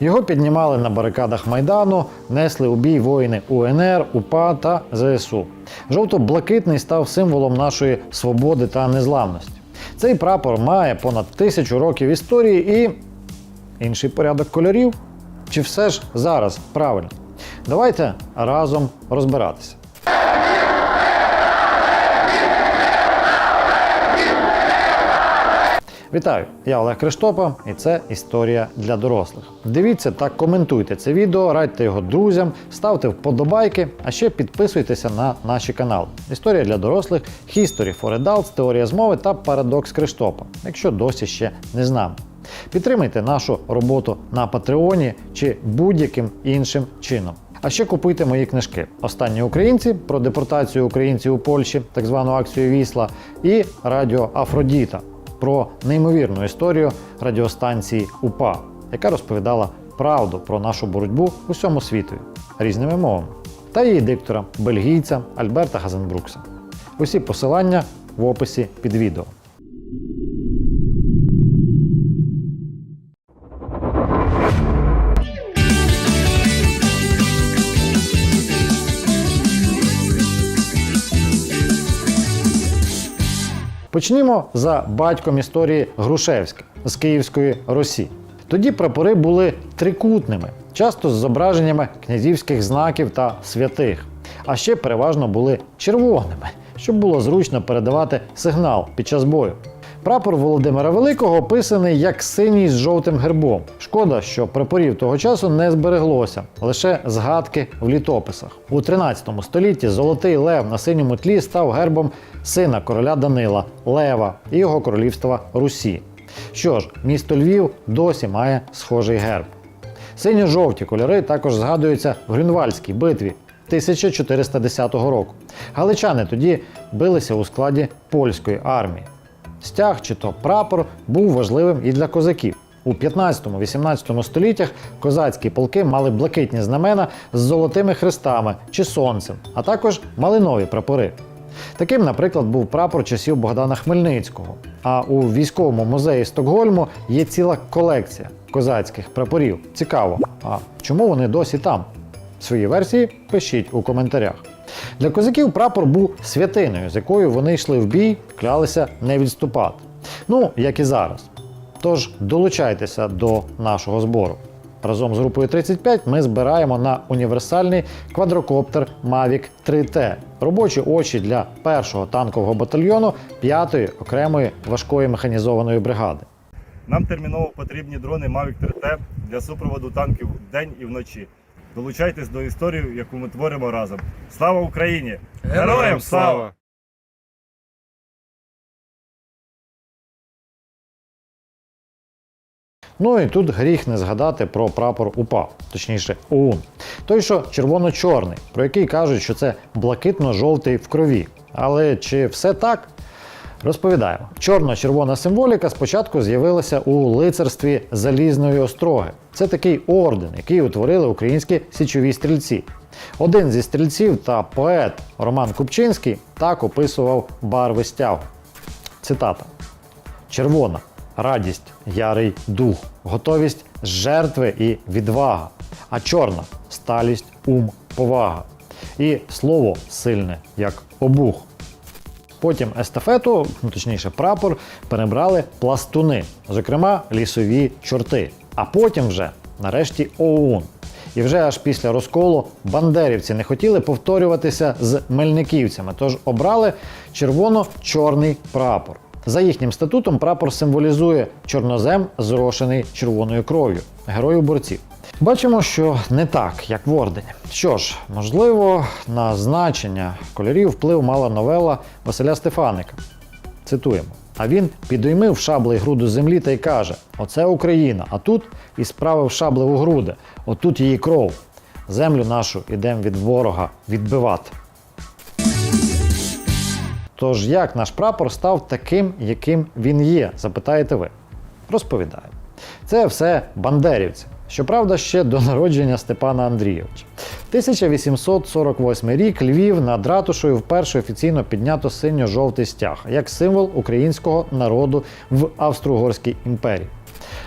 Його піднімали на барикадах Майдану, несли у бій воїни УНР, УПА та ЗСУ. Жовто-блакитний став символом нашої свободи та незламності. Цей прапор має понад тисячу років історії і інший порядок кольорів. Чи все ж зараз правильно? Давайте разом розбиратися. Вітаю! Я Олег Криштопа, і це історія для дорослих. Дивіться та коментуйте це відео, радьте його друзям, ставте вподобайки, а ще підписуйтеся на наші канали. Історія для дорослих, History for Adults, теорія змови та парадокс Криштопа, якщо досі ще не з нами. Підтримайте нашу роботу на Патреоні чи будь-яким іншим чином. А ще купуйте мої книжки: Останні українці про депортацію українців у Польщі, так звану акцію Вісла, і Радіо Афродіта про неймовірну історію радіостанції УПА, яка розповідала правду про нашу боротьбу усьому світу різними мовами, та її диктора, бельгійця Альберта Газенбрукса. Усі посилання в описі під відео. Почнімо за батьком історії Грушевська з Київської Русі. Тоді прапори були трикутними, часто з зображеннями князівських знаків та святих, а ще переважно були червоними, щоб було зручно передавати сигнал під час бою. Прапор Володимира Великого описаний як синій з жовтим гербом. Шкода, що прапорів того часу не збереглося, лише згадки в літописах. У 13 столітті золотий лев на синьому тлі став гербом сина короля Данила Лева і його королівства Русі. Що ж, місто Львів досі має схожий герб. Синьо-жовті кольори також згадуються в Грюнвальдській битві 1410 року. Галичани тоді билися у складі польської армії. Стяг чи то прапор був важливим і для козаків. У 15-18 століттях козацькі полки мали блакитні знамена з золотими хрестами чи сонцем, а також малинові прапори. Таким, наприклад, був прапор часів Богдана Хмельницького. А у військовому музеї Стокгольму є ціла колекція козацьких прапорів. Цікаво, а чому вони досі там? Свої версії пишіть у коментарях. Для козаків прапор був святиною, з якою вони йшли в бій, клялися не відступати. Ну, як і зараз. Тож долучайтеся до нашого збору. Разом з групою 35 ми збираємо на універсальний квадрокоптер Mavic 3T, робочі очі для першого танкового батальйону 5-ї окремої важкої механізованої бригади. Нам терміново потрібні дрони Mavic 3T для супроводу танків вдень і вночі. Долучайтесь до історії, яку ми творимо разом. Слава Україні! Героям слава! Ну і тут гріх не згадати про прапор УПА, точніше ОУН. Той, що червоно-чорний, про який кажуть, що це блакитно-жовтий в крові. Але чи все так? Розповідаємо. Чорно-червона символіка спочатку з'явилася у лицарстві залізної остроги. Це такий орден, який утворили українські січові стрільці. Один зі стрільців та поет Роман Купчинський так описував барви стягу. Цитата: Червона радість, ярий дух, готовість жертви і відвага, а чорна сталість, ум, повага. І слово сильне, як обух. Потім естафету, ну точніше, прапор, перебрали пластуни, зокрема лісові чорти. А потім вже, нарешті, ОУН. І вже аж після розколу бандерівці не хотіли повторюватися з мельниківцями, тож обрали червоно-чорний прапор. За їхнім статутом прапор символізує чорнозем, зрошений червоною кров'ю, героїв борців. Бачимо, що не так, як в ордені. Що ж, можливо, на значення кольорів вплив мала новела Василя Стефаника. Цитуємо. А він підіймив шаблею груду землі та й каже: Оце Україна, а тут і справив шаблеву груди, отут її кров. Землю нашу ідем від ворога відбивати. Тож як наш прапор став таким, яким він є, запитаєте ви? Розповідаю. Це все бандерівці. Щоправда, ще до народження Степана Андрійовича. 1848 рік Львів над ратушею вперше офіційно піднято синьо-жовтий стяг як символ українського народу в Австро-Угорській імперії.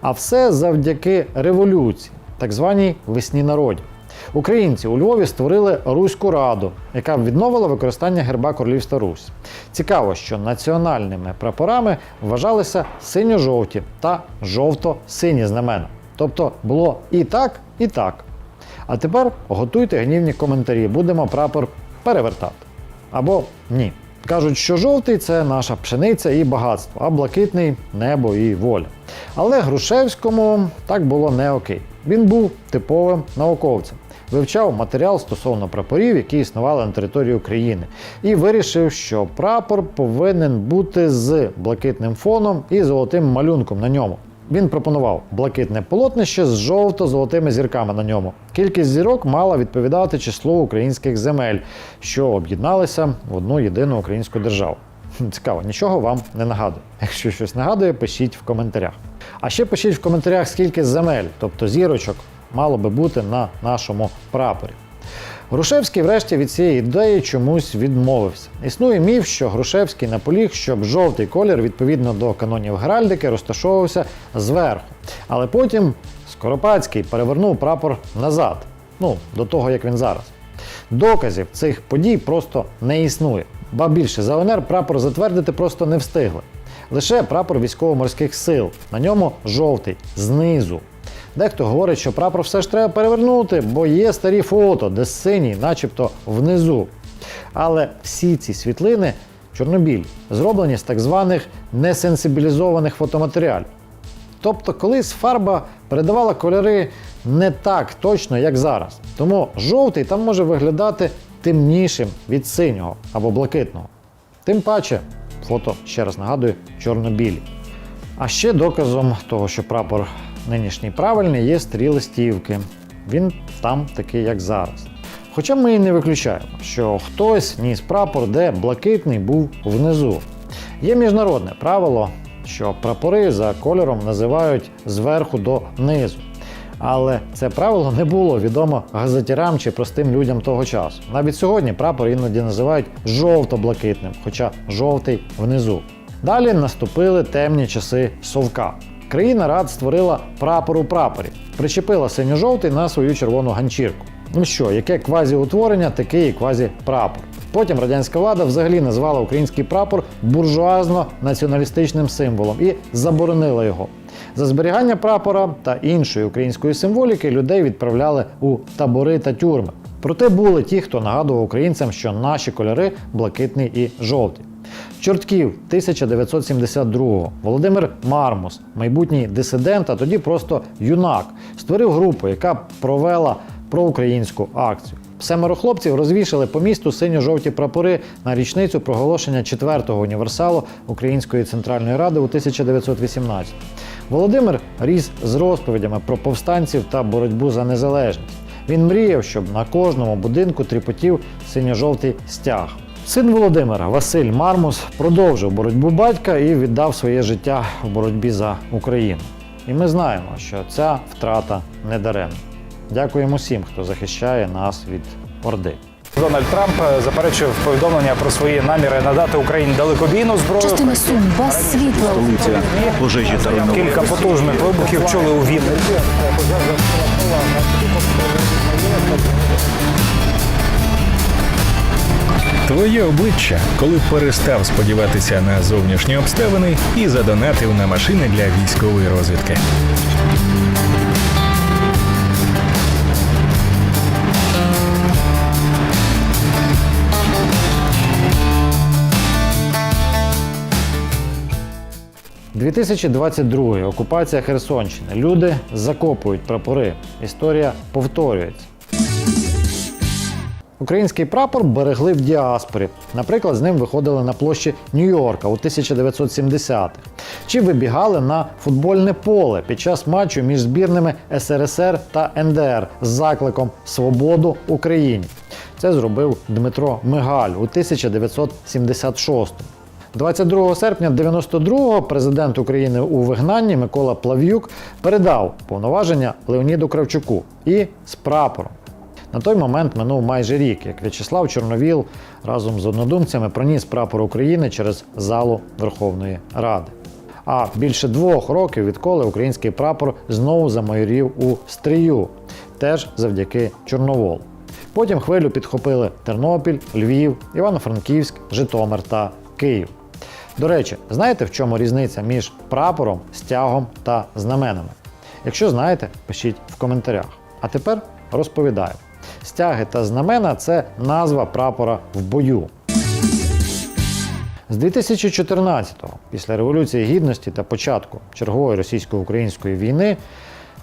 А все завдяки революції. так званій весні народів. Українці у Львові створили Руську раду, яка відновила використання герба Королівства Русь. Цікаво, що національними прапорами вважалися синьо-жовті та жовто-сині знамена. Тобто було і так, і так. А тепер готуйте гнівні коментарі, будемо прапор перевертати. Або ні. Кажуть, що жовтий це наша пшениця і багатство, а блакитний небо і воля. Але Грушевському так було не окей. Він був типовим науковцем, вивчав матеріал стосовно прапорів, які існували на території України, і вирішив, що прапор повинен бути з блакитним фоном і золотим малюнком на ньому. Він пропонував блакитне полотнище з жовто-золотими зірками на ньому. Кількість зірок мала відповідати числу українських земель, що об'єдналися в одну єдину українську державу. Цікаво, нічого вам не нагадує. Якщо щось нагадує, пишіть в коментарях. А ще пишіть в коментарях, скільки земель, тобто зірочок, мало би бути на нашому прапорі. Грушевський, врешті, від цієї ідеї чомусь відмовився. Існує міф, що Грушевський наполіг, щоб жовтий колір відповідно до канонів Геральдики розташовувався зверху. Але потім Скоропадський перевернув прапор назад, ну, до того, як він зараз. Доказів цих подій просто не існує. Ба більше за ОНР прапор затвердити просто не встигли. Лише прапор військово-морських сил. На ньому жовтий, знизу. Дехто говорить, що прапор все ж треба перевернути, бо є старі фото, де синій, начебто внизу. Але всі ці світлини чорнобіль зроблені з так званих несенсибілізованих фотоматеріалів. Тобто колись фарба передавала кольори не так точно, як зараз. Тому жовтий там може виглядати темнішим від синього або блакитного. Тим паче, фото, ще раз нагадую, чорно-білі. А ще доказом того, що прапор нинішній правильний, є стріли стівки. Він там такий, як зараз. Хоча ми і не виключаємо, що хтось ніс прапор, де блакитний був внизу. Є міжнародне правило, що прапори за кольором називають зверху до низу. Але це правило не було відомо газетярам чи простим людям того часу. Навіть сьогодні прапор іноді називають жовто-блакитним, хоча жовтий внизу. Далі наступили темні часи совка. Країна рад створила прапор у прапорі, причепила синьо-жовтий на свою червону ганчірку. Ну що, яке квазіутворення, такий і квазі-прапор. Потім радянська влада взагалі назвала український прапор буржуазно-націоналістичним символом і заборонила його. За зберігання прапора та іншої української символіки людей відправляли у табори та тюрми. Проте були ті, хто нагадував українцям, що наші кольори блакитний і жовтий. Чортків 1972-го Володимир Мармус, майбутній дисидент, а тоді просто юнак, створив групу, яка провела проукраїнську акцію. Семеро хлопців розвішали по місту синьо-жовті прапори на річницю проголошення четвертого універсалу Української центральної ради у 1918. Володимир ріс з розповідями про повстанців та боротьбу за незалежність. Він мріяв, щоб на кожному будинку тріпотів синьо-жовтий стяг. Син Володимира Василь Мармус продовжив боротьбу батька і віддав своє життя в боротьбі за Україну. І ми знаємо, що ця втрата не даремна. Дякуємо всім, хто захищає нас від Орди. Дональд Трамп е, заперечив повідомлення про свої наміри надати Україні далекобійну зброю. Частина Сум без світла. Столиця пожежі та. Кілька потужних вибухів чули у Вінниці. Твоє обличчя, коли перестав сподіватися на зовнішні обставини і задонатив на машини для військової розвідки. – 2022 окупація Херсонщини. Люди закопують прапори. Історія повторюється. Український прапор берегли в діаспорі. Наприклад, з ним виходили на площі Нью-Йорка у 1970-х. Чи вибігали на футбольне поле під час матчу між збірними СРСР та НДР з закликом Свободу Україні. Це зробив Дмитро Мигаль у 1976-му. 22 серпня 92-го президент України у вигнанні Микола Плав'юк передав повноваження Леоніду Кравчуку і з прапором. На той момент минув майже рік, як В'ячеслав Чорновіл разом з однодумцями проніс прапор України через залу Верховної Ради. А більше двох років відколи український прапор знову замайорів у стрію, теж завдяки Чорноволу. Потім хвилю підхопили Тернопіль, Львів, Івано-Франківськ, Житомир та Київ. До речі, знаєте, в чому різниця між прапором, стягом та знаменами? Якщо знаєте, пишіть в коментарях. А тепер розповідаю. Стяги та знамена це назва прапора в бою. З 2014-го, після Революції Гідності та початку чергової російсько-української війни,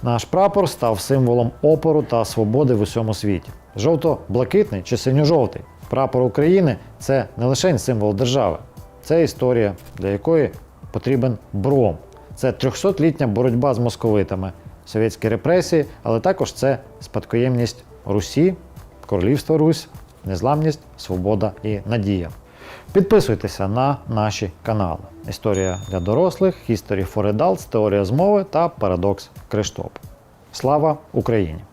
наш прапор став символом опору та свободи в усьому світі. Жовто-блакитний чи синьо-жовтий прапор України це не лише символ держави, це історія, для якої потрібен бром. Це 300-літня боротьба з московитами, совєтські репресії, але також це спадкоємність Русі, Королівства Русь, незламність, свобода і надія. Підписуйтеся на наші канали. Історія для дорослих, History for Adults, Теорія змови та Парадокс Криштоп. Слава Україні!